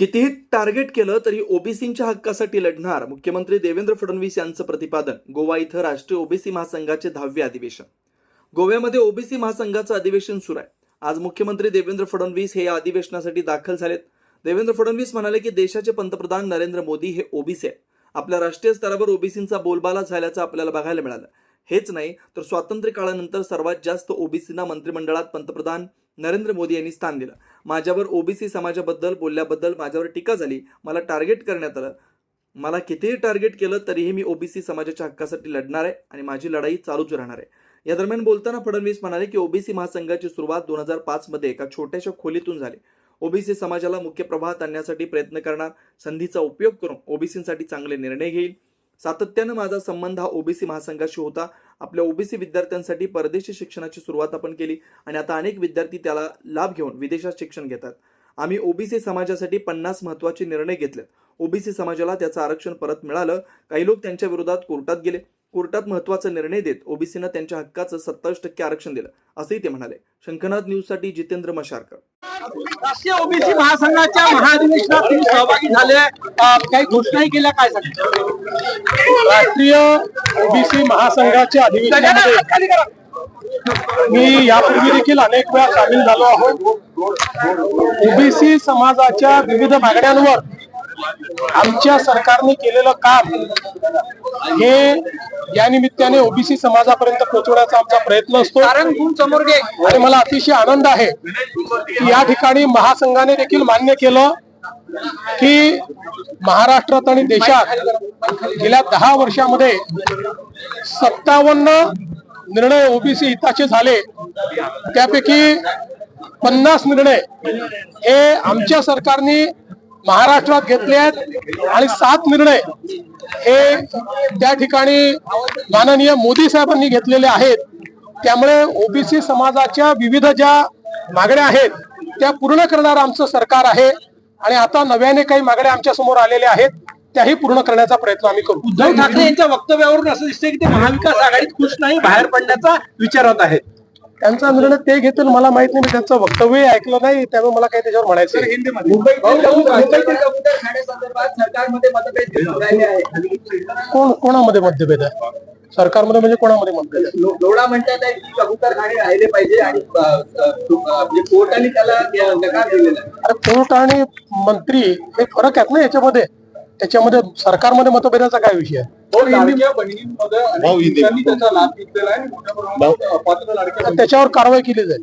कितीही टार्गेट केलं तरी ओबीसींच्या हक्कासाठी लढणार मुख्यमंत्री देवेंद्र फडणवीस यांचं प्रतिपादन गोवा इथं राष्ट्रीय ओबीसी महासंघाचे दहावे अधिवेशन. गोव्यामध्ये ओबीसी महासंघाचं अधिवेशन सुरू आहे. आज मुख्यमंत्री देवेंद्र फडणवीस हे या अधिवेशनासाठी दाखल झालेत. देवेंद्र फडणवीस म्हणाले की देशाचे पंतप्रधान नरेंद्र मोदी हे ओबीसी आहेत. आपल्या राष्ट्रीय स्तरावर ओबीसींचा बोलबाला झाल्याचं आपल्याला बघायला मिळालं. हेच नाही तर स्वातंत्र्य काळानंतर सर्वात जास्त ओबीसींना मंत्रिमंडळात पंतप्रधान नरेंद्र मोदी यांनी स्थान दिलं. माझ्यावर ओबीसी समाजाबद्दल बोलल्याबद्दल माझ्यावर टीका झाली. मला टार्गेट करण्यात आलं. मला कितीही टार्गेट केलं तरीही मी ओबीसी समाजाच्या हक्कासाठी लढणार आहे आणि माझी लढाई चालूच राहणार आहे. या दरम्यान बोलताना फडणवीस म्हणाले की ओबीसी महासंघाची सुरुवात दोन हजार पाच मध्ये एका छोट्याशा खोलीतून झाली. ओबीसी समाजाला मुख्य प्रवाहात आणण्यासाठी प्रयत्न करणार संधीचा उपयोग करून ओबीसींसाठी चांगले निर्णय घेईल. सातत्यानं माझा संबंध हा ओबीसी महासंघाशी होता. आपल्या ओबीसी विद्यार्थ्यांसाठी परदेशी शिक्षणाची सुरुवात आपण केली आणि आता अनेक विद्यार्थी त्याला लाभ घेऊन विदेशात शिक्षण घेतात. आम्ही ओबीसी समाजासाठी पन्नास महत्त्वाचे निर्णय घेतलेत ओबीसी समाजाला त्याचं आरक्षण परत मिळालं. काही लोक त्यांच्या विरोधात कोर्टात गेले. कोर्टात महत्त्वाचा निर्णय देत ओबीसीनं त्यांच्या हक्काचं सत्तावीस टक्के आरक्षण दिलं असंही ते म्हणाले. शंखनाथ न्यूजसाठी जितेंद्र मशारकर. राष्ट्रीय ओबीसी महासंघाच्या महाधिवेशनात तुम्ही सहभागी झाले. काही घोषणाही केल्या काय राष्ट्रीय ओबीसी महासंघाच्या अधिवेशनामध्ये मी यापूर्वी देखील अनेक वेळा सामील झालो आहोत. ओबीसी समाजाच्या विविध मागण्यांवर आमच्या सरकारने केलेलं काम हे या निमित्ताने ओबीसी समाजापर्यंत पोहोचवण्याचा आमचा प्रयत्न असतो. कारण आणि मला अतिशय आनंद आहे की या ठिकाणी महासंघाने देखील मान्य केलं. की महाराष्ट्रात आणि देशात गेल्या दहा वर्षामध्ये सत्तावन्न निर्णय ओबीसी हिताचे झाले. त्यापैकी पन्नास निर्णय हे आमच्या सरकारने महाराष्ट्रात घेतले आहेत आणि सात निर्णय हे त्या ठिकाणी माननीय मोदी साहेबांनी घेतलेले आहेत. त्यामुळे ओबीसी समाजाच्या विविध ज्या मागण्या आहेत त्या पूर्ण करणारं आमचं सरकार आहे. आणि आता नव्याने काही मागण्या आमच्यासमोर आलेल्या आहेत त्याही पूर्ण करण्याचा प्रयत्न आम्ही करू. उद्धव ठाकरे यांच्या वक्तव्यावरून असं दिसतंय की ते महाविकास आघाडीत खुश नाही बाहेर पडण्याचा विचारत आहेत त्यांचा निर्णय ते घेतील मला माहीत नाही मी त्यांचं वक्तव्य ऐकलं नाही त्यामुळे मला काही त्याच्यावर म्हणायचं नाही. मुंबईतील कबूतर ठाण्यासंदर्भात सरकारमध्ये मतभेद दिसून राहिले आहेत. कोण कोणामध्ये मतभेद आहे? सरकारमध्ये म्हणजे कोणामध्ये मतभेद लो- लोढा म्हणतात की कबूतर खाणे राहिले पाहिजे आणि म्हणजे कोर्टाने त्याला नकार दिलेला आहे. अरे कोर्ट आणि मंत्री हे फरक आहेत ना याच्यामध्ये? त्याच्यामध्ये सरकारमध्ये मतभेदाचा काय विषय आहे? तर त्याच्यावर कारवाई केली जाईल.